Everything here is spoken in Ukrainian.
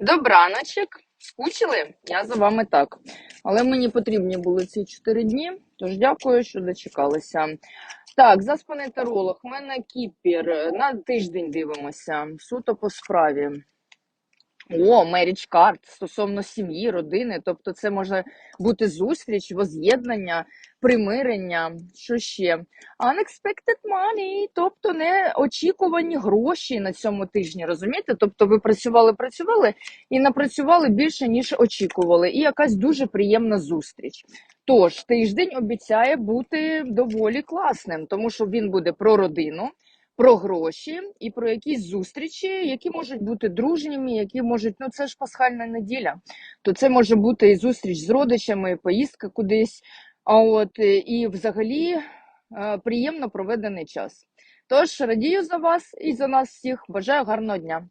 Добраночок. Скучили? Я за вами так. Але мені потрібні були ці 4 дні, тож дякую, що дочекалися. Так, заспаний таролог. в мене кіпір. На тиждень дивимося. Суто по справі. О, marriage card стосовно сім'ї, родини. Тобто, це може бути зустріч, воз'єднання, примирення. Що ще? Unexpected money, тобто неочікувані гроші на цьому тижні. Розумієте? Тобто, ви працювали, працювали і напрацювали більше, ніж очікували. І якась дуже приємна зустріч. Тож, тиждень обіцяє бути доволі класним, тому що він буде про родину про гроші і про якісь зустрічі, які можуть бути дружніми, які можуть, ну це ж пасхальна неділя. То це може бути і зустріч з родичами, і поїздка кудись. А от е, і взагалі е, приємно проведений час. Тож радію за вас і за нас всіх. Бажаю гарного дня.